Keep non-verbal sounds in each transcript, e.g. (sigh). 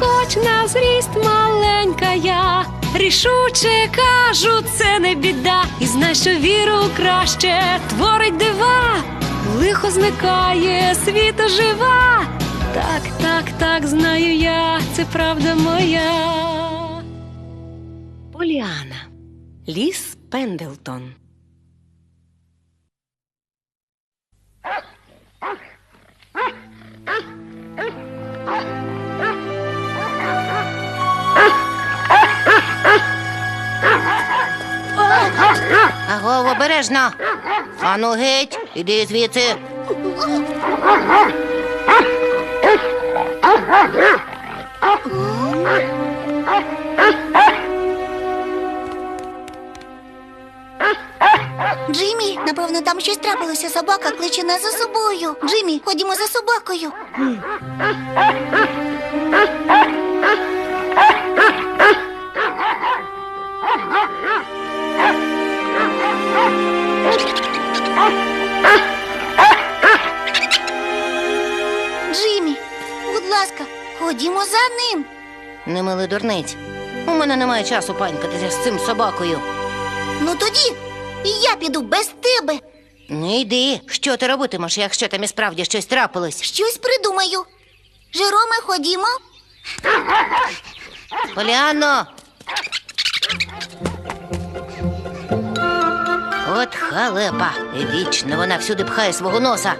хоч на зріст маленька я. Рішуче кажу, це не біда, і знай, що віру краще творить дива, лихо зникає, світ ожива. Так, так, так, знаю я, це правда моя. Поліана. Ліс Пендлтон. Аго, обережно. Ану геть, іди звідси. Джиммі, напевно, там щось трапилося. Собака кличе нас за собою. Джиммі, ходімо за собакою. Не мили дурниць. У мене немає часу панькатися з цим собакою. Ну тоді і я піду без тебе. Не йди. Що ти робитимеш, якщо там і справді щось трапилось? Щось придумаю. Жероме, ходімо. Поліано. От халепа. Вічно вона всюди пхає свого носа.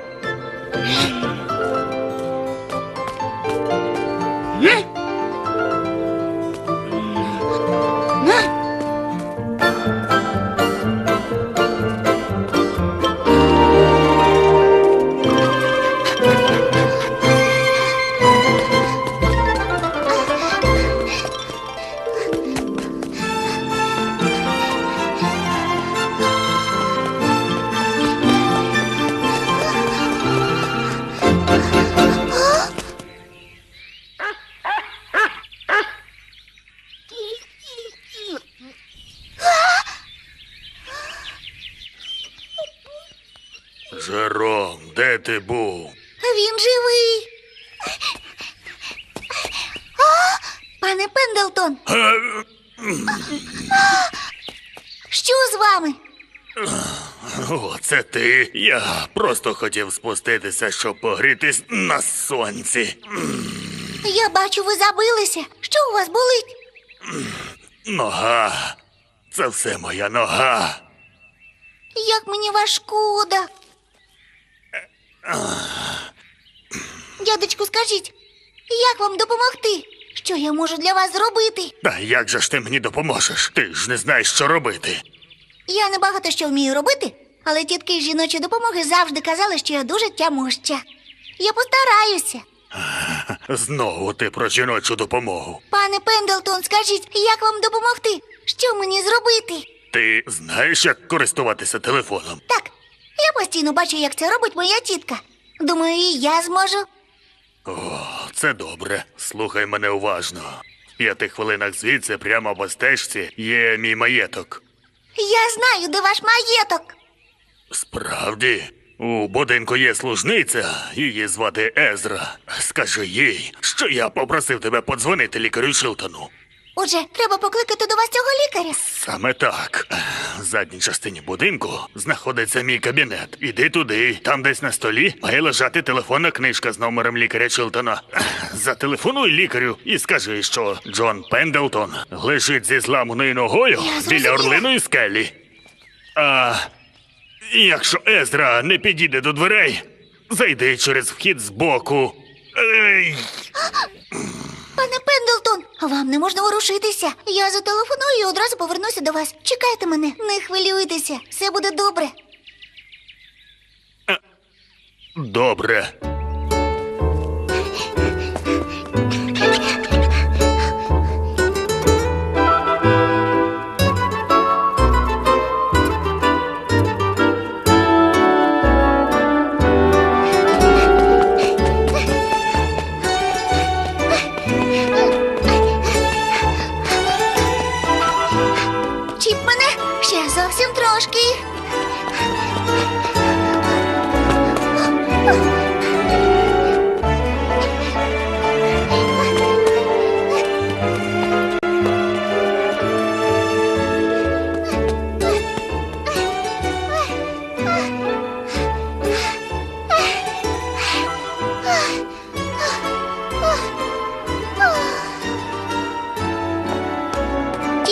Я просто хотів спуститися, щоб погрітись на сонці. Я бачу, ви забилися. Що у вас болить? Нога. Це все моя нога. Як мені вас шкода. Дядечку, скажіть, як вам допомогти? Що я можу для вас зробити? Та як же ж ти мені допоможеш? Ти ж не знаєш, що робити. Я не багато що вмію робити, але тітки з жіночої допомоги завжди казали, що я дуже тямуща. Я постараюся. (laughs) Знову ти про жіночу допомогу. Пане Пендлтон, скажіть, як вам допомогти? Що мені зробити? Ти знаєш, як користуватися телефоном? Так, я постійно бачу, як це робить моя тітка. Думаю, і я зможу. О, це добре. Слухай мене уважно. В п'яти хвилинах звідси, прямо по стежці, є мій маєток. Я знаю, де ваш маєток. Справді, у будинку є служниця, її звати Езра. Скажи їй, що я попросив тебе подзвонити лікарю Шилтону. Отже, треба покликати до вас цього лікаря. Саме так. В задній частині будинку знаходиться мій кабінет. Іди туди, там десь на столі має лежати телефонна книжка з номером лікаря Чилтона. Зателефонуй лікарю і скажи, що Джон Пендлтон лежить зі зламаною ногою Я зрозуміла. біля орлиної скелі. А якщо Езра не підійде до дверей, зайди через вхід збоку. Ей, Пане Пендлтон, вам не можна ворушитися. Я зателефоную і одразу повернуся до вас. Чекайте мене, не хвилюйтеся, все буде добре. добре.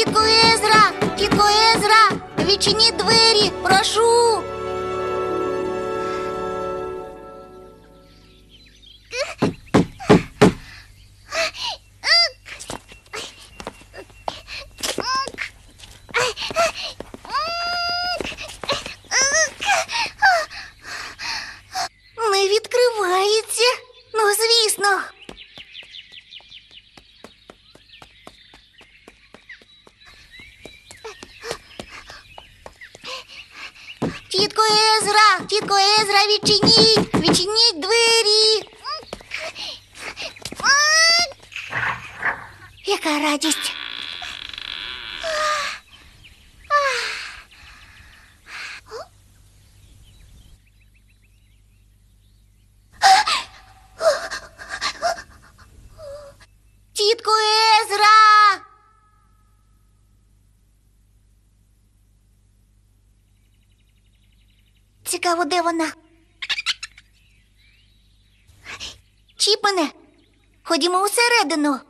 Тітко Езра! Тітко Езра! Відчиніть двері! Прошу! Яка радість. Тітко Езра. Цікаво, де вона? Чіпане, ходімо усередину.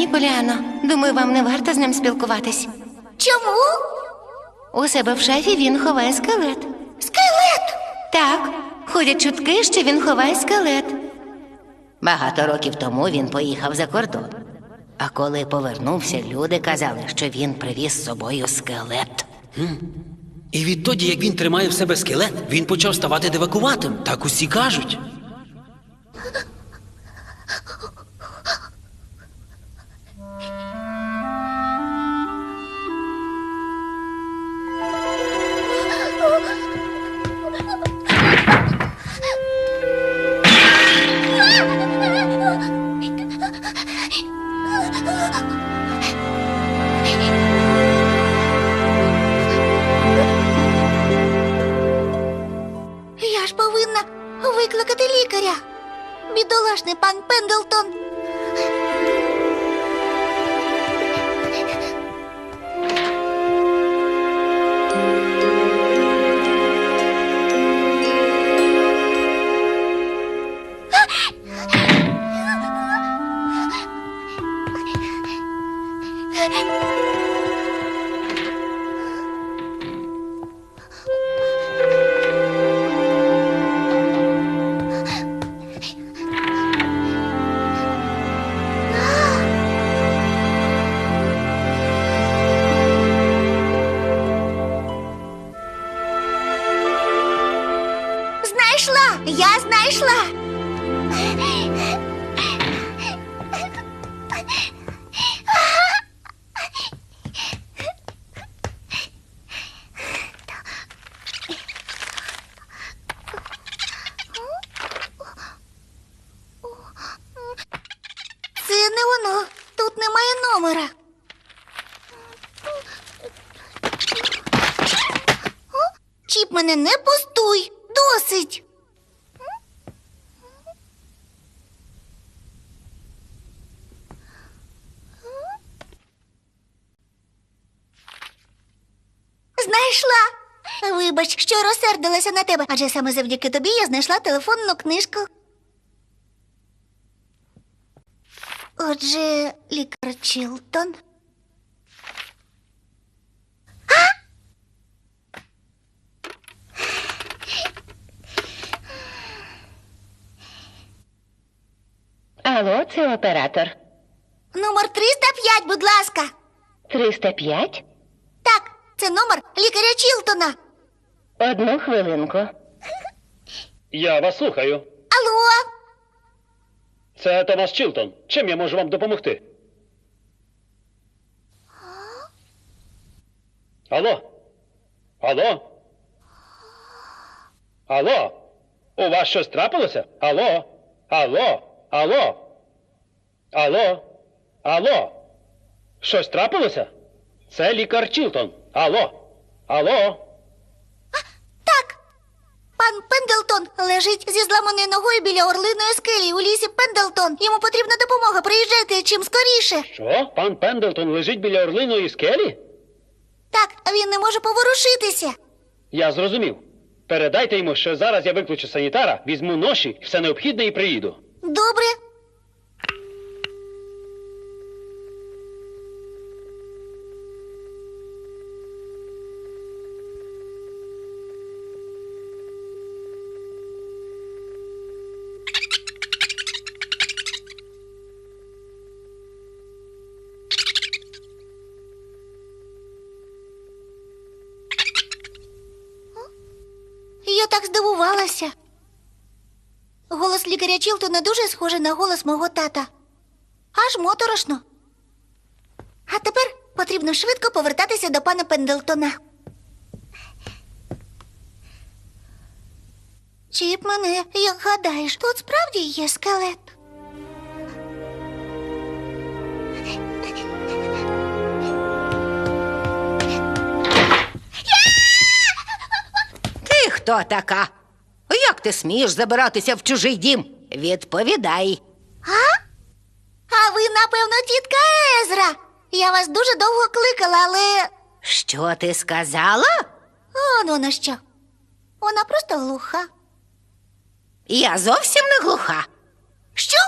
Пані Поляно, думаю, вам не варто з ним спілкуватись. Чому? У себе в шафі він ховає скелет. Скелет! Так, ходять чутки, що він ховає скелет. Багато років тому він поїхав за кордон. А коли повернувся, люди казали, що він привіз з собою скелет. І відтоді, як він тримає в себе скелет, він почав ставати дивакуватим. Так усі кажуть. Знайшла. Вибач, що розсердилася на тебе, адже саме завдяки тобі я знайшла телефонну книжку. Отже, лікар Чілтон. Алло, це оператор. Номер 305, будь ласка. 305? Це номер лікаря Чілтона. Одну хвилинку. Я вас слухаю. Алло, Це Томас Чілтон. Чим я можу вам допомогти? Алло? Алло? Алло? У вас щось трапилося? Алло? Алло? Алло? Алло? Алло? Щось трапилося? Це лікар Чілтон. Алло? Алло? так. Пан Пендлтон лежить зі зламаною ногою біля орлиної скелі у лісі Пендлтон. Йому потрібна допомога. Приїжджайте чим скоріше. Що? Пан Пендлтон лежить біля орлиної скелі? Так, він не може поворушитися. Я зрозумів. Передайте йому, що зараз я виключу санітара, візьму ноші, все необхідне і приїду. Добре. Я так здивувалася. Голос лікаря Чілтона дуже схожий на голос мого тата. Аж моторошно. А тепер потрібно швидко повертатися до пана Пендлтона. Чіп мене, як гадаєш, тут справді є скелет. Ти хто така? Як ти смієш забиратися в чужий дім? Відповідай. А ви, напевно, тітка Езра. Я вас дуже довго кликала, але. Що ти сказала? Он воно що. Вона просто глуха. Я зовсім не глуха. Що?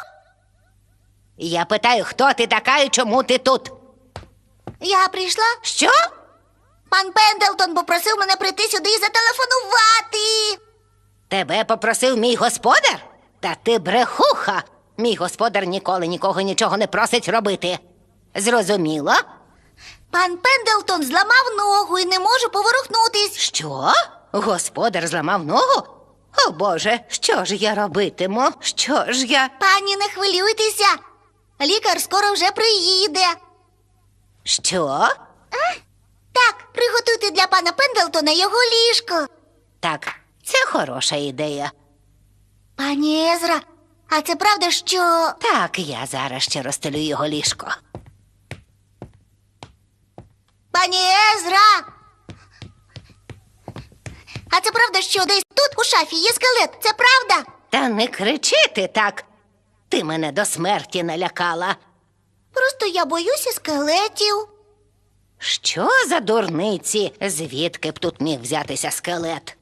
Я питаю, хто ти така і чому ти тут? Я прийшла. Що? Пан Пендлтон попросив мене прийти сюди і зателефонувати. Тебе попросив мій господар? Та ти брехуха. Мій господар ніколи нікого нічого не просить робити. Зрозуміло? Пан Пендлтон зламав ногу і не може поворухнутись. Що? Господар зламав ногу? О Боже, що ж я робитиму? Що ж я? Пані, не хвилюйтеся. Лікар скоро вже приїде. Що? Так, приготуйте для пана Пендлтона його ліжко. Так, це хороша ідея. Пані Езра, а це правда, що. Так, я зараз ще розстелю його ліжко. Пані Езра. А це правда, що десь тут у шафі є скелет. Це правда? Та не кричи ти так. Ти мене до смерті налякала. Просто я боюся скелетів. Що за дурниці? Звідки б тут міг взятися скелет?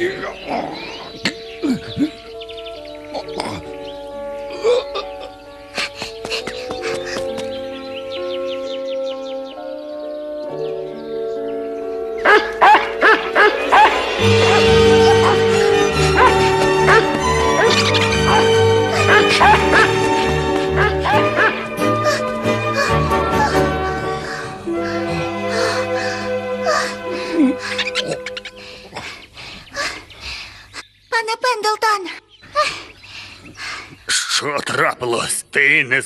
you. go.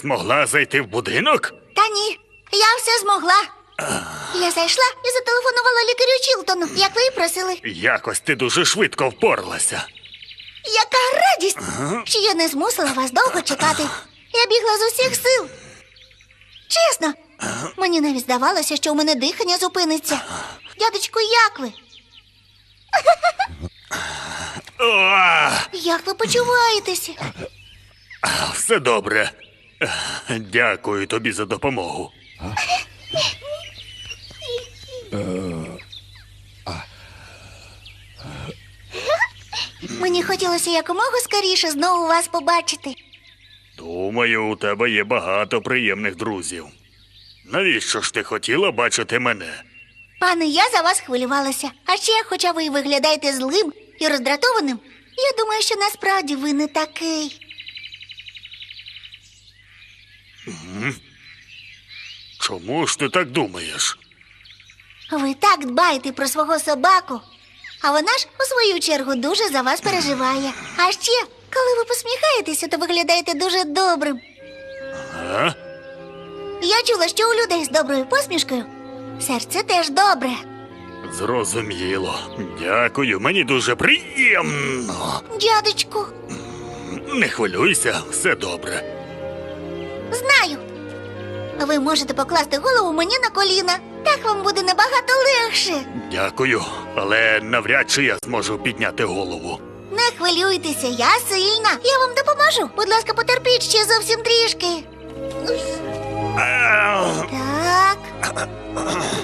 Змогла зайти в будинок? та ні, я все змогла. Я зайшла і зателефонувала лікарю Чілтону, як ви і просили. Якось ти дуже швидко впоралася. Яка радість, що я не змусила вас довго чекати. Я бігла з усіх сил. Чесно, мені навіть здавалося, що у мене дихання зупиниться. Дядечку, як ви? О, Як ви почуваєтеся? все добре. Дякую тобі за допомогу. Мені хотілося якомога скоріше знову вас побачити. Думаю, у тебе є багато приємних друзів. Навіщо ж ти хотіла бачити мене? Пане, я за вас хвилювалася. А ще, хоча ви і виглядаєте злим і роздратованим, я думаю, що насправді ви не такий. Чому ж ти так думаєш? Ви так дбаєте про свого собаку, а вона ж у свою чергу дуже за вас переживає. А ще, коли ви посміхаєтеся, то виглядаєте дуже добрим. А? Я чула, що у людей з доброю посмішкою серце теж добре. Зрозуміло. Дякую, мені дуже приємно. Дядечку, Не хвилюйся, все добре. Знаю. Ви можете покласти голову мені на коліна. Так вам буде набагато легше. Дякую, але навряд чи я зможу підняти голову. Не хвилюйтеся, я сильна. Я вам допоможу. Будь ласка, потерпіть ще зовсім трішки. Так.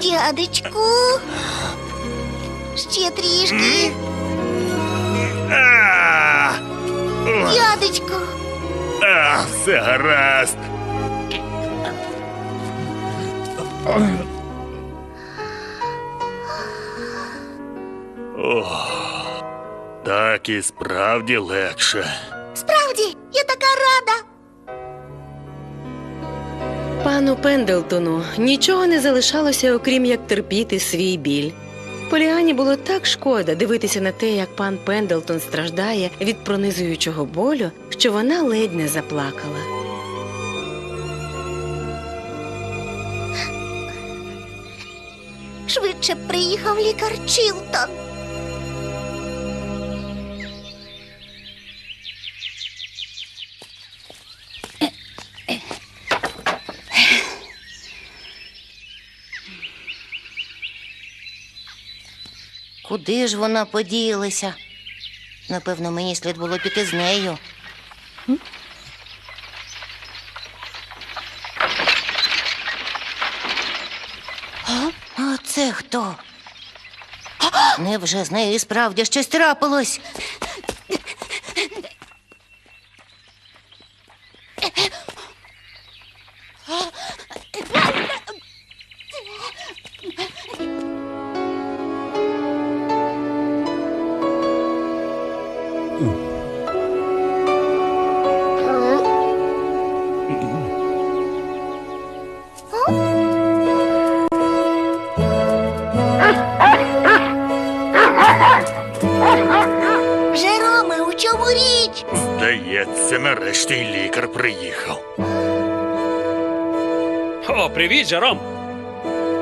Дядечку. Ще трішки. Дядечку. Все гаразд. Ох, так і справді легше. Справді, я така рада. Пану Пендлтону нічого не залишалося, окрім як терпіти свій біль. Поліані було так шкода дивитися на те, як пан Пендлтон страждає від пронизуючого болю, що вона ледь не заплакала. Швидше приїхав лікар Чілтон. Куди ж вона поділася? Напевно, мені слід було піти з нею. А? А хто? Невже з нею справді щось трапилось? Привіт, Жером!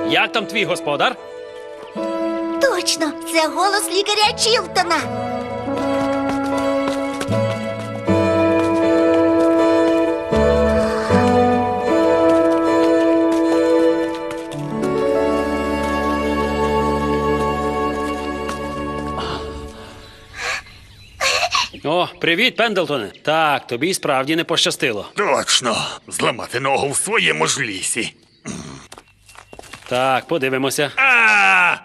Як там твій господар? Точно, це голос лікаря Чілтона. О, привіт, Пендлтоне. Так, тобі справді не пощастило. Точно, зламати ногу в своєму ж лісі. Так, подивимося. А!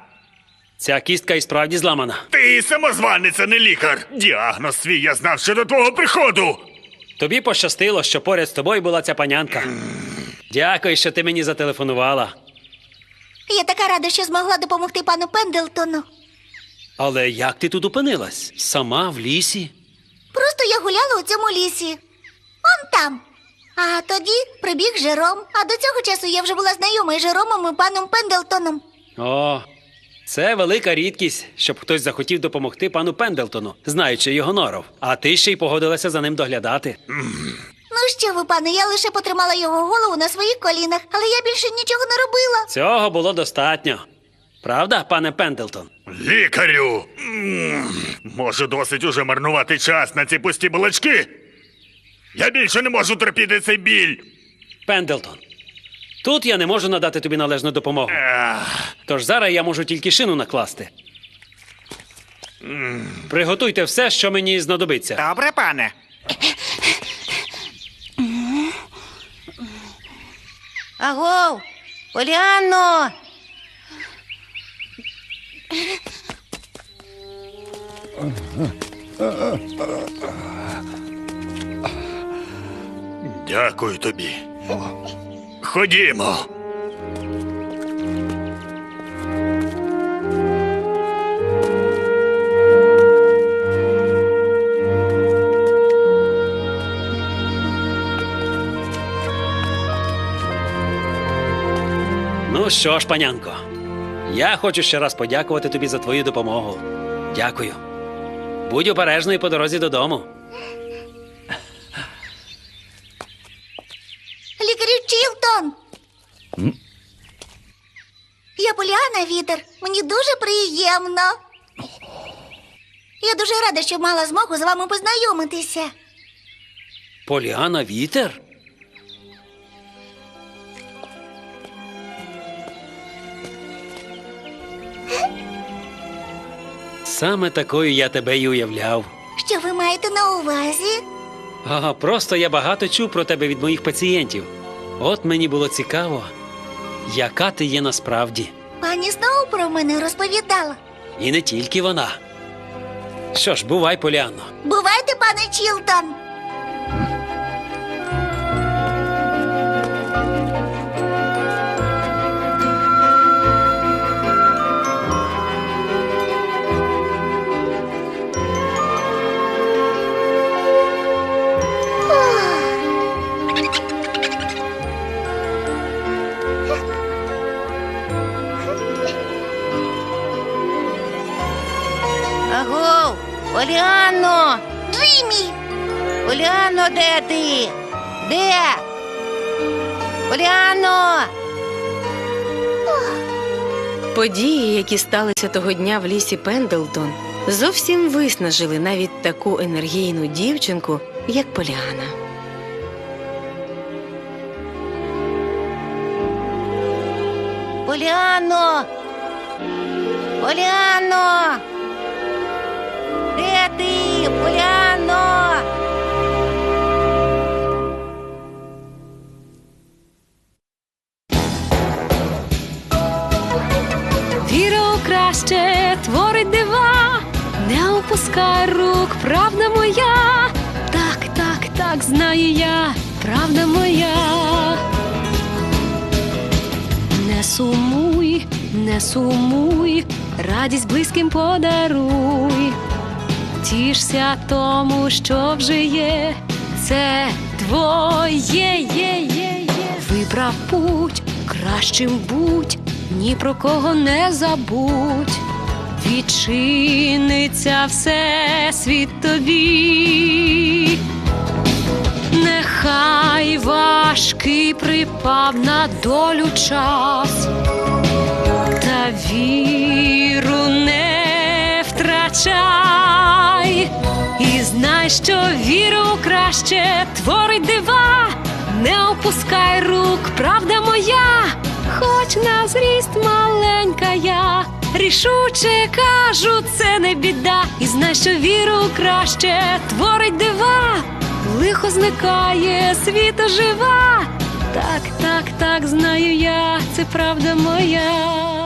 Ця кістка і справді зламана. Ти самозванець, не лікар. Діагноз свій я знав ще до твого приходу. Тобі пощастило, що поряд з тобою була ця панянка. Дякую, що ти мені зателефонувала. Я така рада, що змогла допомогти пану Пендлтону. Але як ти тут опинилась? Сама в лісі? Просто я гуляла у цьому лісі. Он там. А тоді прибіг Жером. А до цього часу я вже була знайома із Жеромом і паном Пендлтоном. О, Це велика рідкість, щоб хтось захотів допомогти пану Пендлтону, знаючи його норов. А ти ще й погодилася за ним доглядати. Ну що ви, пане, я лише потримала його голову на своїх колінах, але я більше нічого не робила. Цього було достатньо. Правда, пане Пендлтон? Лікарю! М, Може, досить уже марнувати час на ці пусті балачки? Я більше не можу терпіти цей біль. Пендлтон. Тут я не можу надати тобі належну допомогу. Тож зараз я можу тільки шину накласти. Приготуйте все, що мені знадобиться. Добре, пане. Агов! Поліанно! Дякую тобі. Ходімо. Ну що ж, панянко, я хочу ще раз подякувати тобі за твою допомогу. Дякую. Будь обережною по дорозі додому. Я Поліана Вітер. Мені дуже приємно. Я дуже рада, що мала змогу з вами познайомитися. Поліана вітер? Саме такою я тебе й уявляв. Що ви маєте на увазі? Ага, просто я багато чув про тебе від моїх пацієнтів. От мені було цікаво, яка ти є насправді. Пані знову про мене розповідала. І не тільки вона. Що ж, бувай, Поліанно. Бувайте, пане Чілтон. Події, які сталися того дня в лісі Пендлтон, зовсім виснажили навіть таку енергійну дівчинку, як Поліана. Поліанно! Поліанно! Де ти? Поліанно! Опускай рук, правда моя. Так, так, так, знаю я, правда моя. Не сумуй, не сумуй, радість близьким подаруй. Тішся тому, що вже є, це твоє є, є, є. Вибрав путь, кращим будь, ні про кого не забудь. Відчиниться все світ тобі. Нехай важкий припав на долю час, та віру не втрачай, і знай, що віру краще творить дива, не опускай рук, правда моя, хоч на зріст маленька я. Рішуче кажу, це не біда, і знай, що віру краще творить дива, лихо зникає, світа жива. Так, так, так, знаю я, це правда моя.